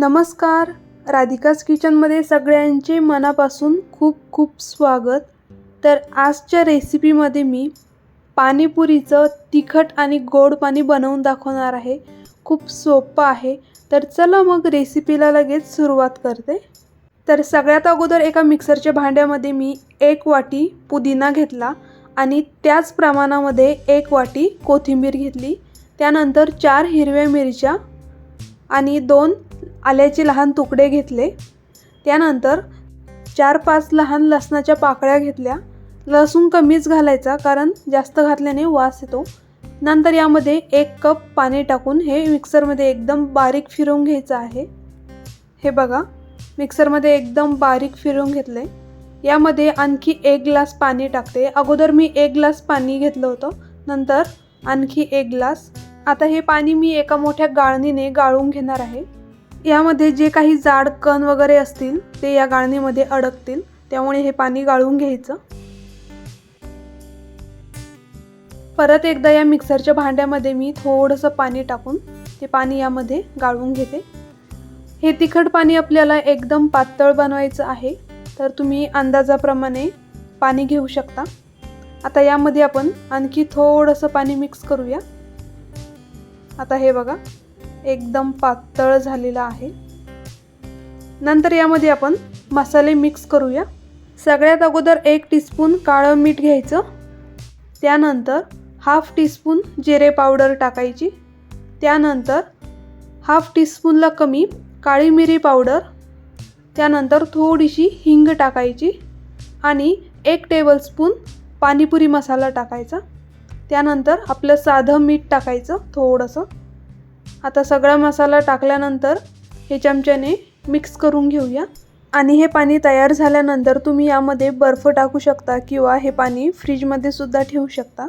नमस्कार. राधिकाज किचनमध्ये सगळ्यांचे मनापासून खूप खूप स्वागत. तर आजच्या रेसिपीमध्ये मी पाणीपुरीचं तिखट आणि गोड पाणी बनवून दाखवणार आहे. खूप सोपं आहे. तर चला मग रेसिपीला लगेच सुरुवात करते. तर सगळ्यात अगोदर एका मिक्सरच्या भांड्यामध्ये मी एक वाटी पुदिना घेतला आणि त्याच प्रमाणामध्ये एक वाटी कोथिंबीर घेतली. त्यानंतर चार हिरव्या मिरच्या आणि दोन आल्याचे लहान तुकडे घेतले. त्यानंतर चार पाच लहान लसणाच्या पाकळ्या घेतल्या. लसूण कमीच घालायचा कारण जास्त घातल्याने वास येतो. नंतर यामध्ये एक कप पाणी टाकून हे मिक्सरमध्ये एकदम बारीक फिरवून घ्यायचं आहे. हे बघा मिक्सरमध्ये एकदम बारीक फिरवून घेतले. यामध्ये आणखी एक ग्लास पाणी टाकते. अगोदर मी एक ग्लास पाणी घेतलं होतं नंतर आणखी एक ग्लास. आता हे पाणी मी एका मोठ्या गाळणीने गाळून घेणार आहे. यामध्ये जे काही जाड कण वगैरे असतील ते या गाळणीमध्ये अडकतील. त्यामुळे हे पाणी गाळून घ्यायचं. परत एकदा या मिक्सरच्या भांड्यामध्ये मी थोडंसं पाणी टाकून ते पाणी यामध्ये गाळून घेते. हे तिखट पाणी आपल्याला एकदम पातळ बनवायचं आहे तर तुम्ही अंदाजाप्रमाणे पाणी घेऊ शकता. आता यामध्ये आपण आणखी थोडंसं पाणी मिक्स करूया. आता हे बघा. एकदम पातळ झालेलं आहे. नंतर यामध्ये आपण मसाले मिक्स करूया. सगळ्यात अगोदर एक टीस्पून काळं मीठ घ्यायचं. त्यानंतर हाफ टीस्पून जिरे पावडर टाकायची. त्यानंतर हाफ टीस्पूनला कमी काळी मिरी पावडर त्यानंतर थोडीशी हिंग टाकायची आणि एक टेबलस्पून पाणीपुरी मसाला टाकायचा. त्यानंतर आपलं साधं मीठ टाकायचं थोडंसं. आता सगळा मसाला टाकल्यानंतर हे चमच्याने मिक्स करून घेऊया. आणि हे पाणी तयार झाल्यानंतर तुम्ही यामध्ये बर्फ टाकू शकता किंवा हे पाणी फ्रीजमध्ये सुद्धा ठेवू शकता.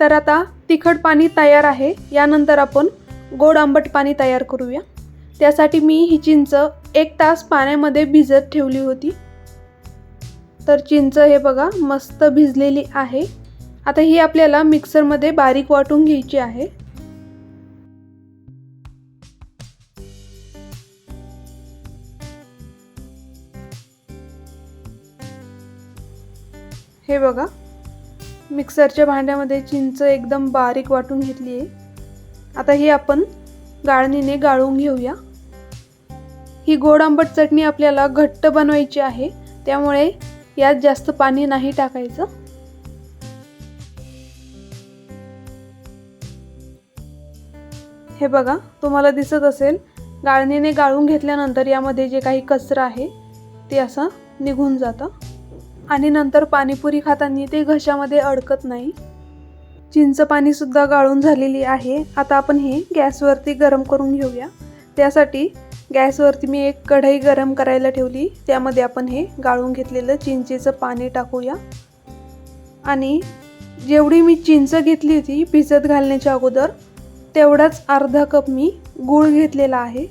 तर आता तिखट पाणी तयार आहे. यानंतर आपण गोड आंबट पाणी तयार करूया. त्यासाठी मी ही चिंच एक तास पाण्यामध्ये भिजत ठेवली होती. तर चिंच हे बघा मस्त भिजलेली आहे. आता ही आपल्याला मिक्सरमध्ये बारीक वाटून घ्यायची आहे. हे बघा. मिक्सरच्या भांड्यामध्ये चिंच एकदम बारीक वाटून घेतली आहे. आता ही आपण गाळणीने गाळून घेऊया. ही गोड आंबट चटणी आपल्याला घट्ट बनवायची आहे त्यामुळे यात जास्त पाणी नाही टाकायचं. हे बघा तुम्हाला दिसत असेल गाळणीने गाळून घेतल्यानंतर यामध्ये जे काही कचरा आहे ते असं निघून जातं. आणि नंतर पाणीपुरी खाताना ते घशामध्ये अडकत नाही. चिंच पाणीसुद्धा गाळून झालेली आहे. आता आपण हे गॅसवरती गरम करून घेऊया. त्यासाठी गॅसवरती मी एक कढई गरम करायला ठेवली. त्यामध्ये आपण हे गाळून घेतलेलं चिंचेचं पाणी टाकूया. आणि जेवढी मी चिंच घेतली होती भिजत घालण्याच्या अगोदर तेवढाच अर्धा कप मी गूळ घेतलेला आहे.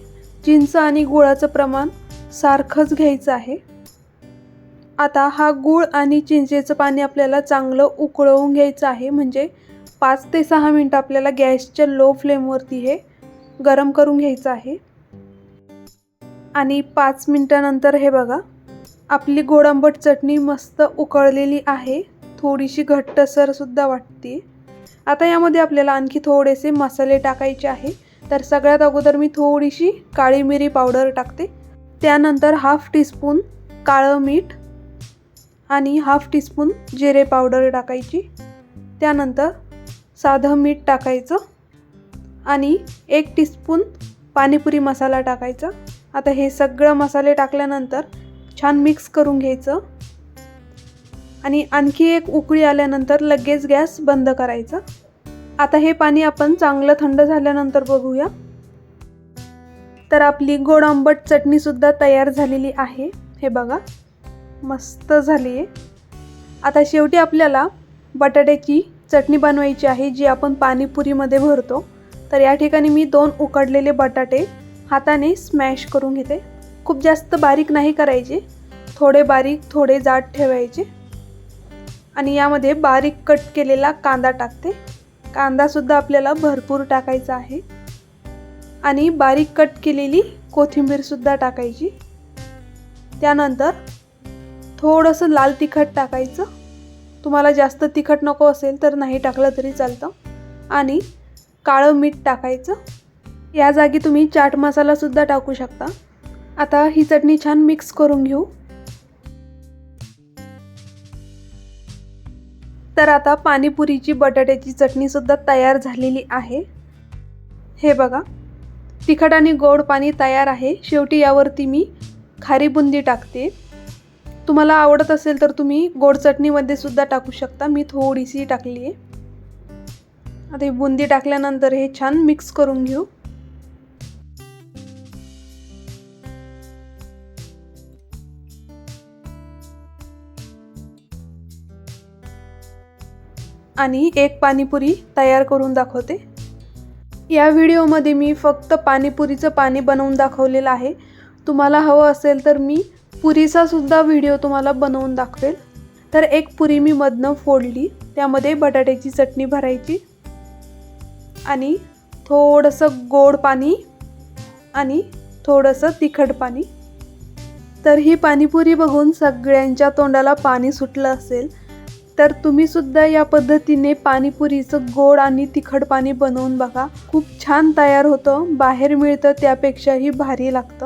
चिंच आणि गुळाचं प्रमाण सारखंच घ्यायचं आहे. आता हा गूळ आणि चिंचेचं पाणी आपल्याला चांगलं उकळवून घ्यायचं आहे. म्हणजे पाच ते सहा मिनटं आपल्याला गॅसच्या लो फ्लेमवरती हे गरम करून घ्यायचं आहे. आणि पाच मिनटानंतर हे बघा आपली गोड आंबट चटणी मस्त उकळलेली आहे. थोडीशी घट्टसरसुद्धा वाटते. आता यामध्ये आपल्याला आणखी थोडेसे मसाले टाकायचे आहे. तर सगळ्यात अगोदर मी थोडीशी काळी मिरी पावडर टाकते. त्यानंतर हाफ टीस्पून काळं मीठ आणि हाफ टीस्पून जिरे पावडर टाकायची. त्यानंतर साधं मीठ टाकायचं आणि एक टीस्पून पाणीपुरी मसाला टाकायचा. आता हे सगळं मसाले टाकल्यानंतर छान मिक्स करून घ्यायचं. आणि आणखी एक उकळी आल्यानंतर लगेच गॅस बंद करायचा. आता हे पाणी आपण चांगलं थंड झाल्यानंतर बघूया. तर आपली गोड आंबट चटणीसुद्धा तयार झालेली आहे. हे बघा. मस्त झाली आहे. आता शेवटी आपल्याला बटाट्याची चटणी बनवायची आहे जी आपण पाणीपुरीमध्ये भरतो. तर या ठिकाणी मी दोन उकडलेले बटाटे हाताने स्मॅश करून घेते. खूप जास्त बारीक नाही करायचे. थोडे बारीक थोडे जाड ठेवायचे. आणि यामध्ये बारीक कट केलेला कांदा टाकते. कांदासुद्धा आपल्याला भरपूर टाकायचा आहे. आणि बारीक कट केलेली कोथिंबीरसुद्धा टाकायची. त्यानंतर थोडंसं लाल तिखट टाकायचं. तुम्हाला जास्त तिखट नको असेल तर नाही टाकलं तरी चालतं. आणि काळं मीठ टाकायचं. या जागी तुम्ही चाट मसालासुद्धा टाकू शकता. आता ही चटणी छान मिक्स करून घेऊ. तर आता पाणीपुरीची बटाट्याची चटणीसुद्धा तयार झालेली आहे. हे बघा. तिखट आणि गोड पाणी तयार आहे. शेवटी यावरती मी खारी बुंदी टाकते. तुम्हाला आवडत असेल तर तुम्ही गोड चटणीमध्ये सुद्धा टाकू शकता. मी थोडीशी टाकली आहे. आता ही बुंदी टाकल्यानंतर हे छान मिक्स करून घेऊ. आणि एक पाणीपुरी तयार करून दाखवते. या व्हिडिओमध्ये मी फक्त पाणीपुरीचं पाणी बनवून दाखवलेलं आहे. तुम्हाला हवं असेल तर मी पुरीचा सुद्धा व्हिडिओ तुम्हाला बनवून दाखवेल. तर एक पुरी मी मधनं फोडली त्यामध्ये बटाट्याची चटणी भरायची आणि थोडंसं गोड पाणी आणि थोडंसं तिखट पाणी. तर ही पाणीपुरी बघून सगळ्यांच्या तोंडाला पाणी सुटलं असेल तर तुम्हीसुद्धा या पद्धतीने पाणीपुरीचं गोड आणि तिखट पाणी बनवून बघा. खूप छान तयार होतं बाहेर मिळतं त्यापेक्षाही भारी लागतं.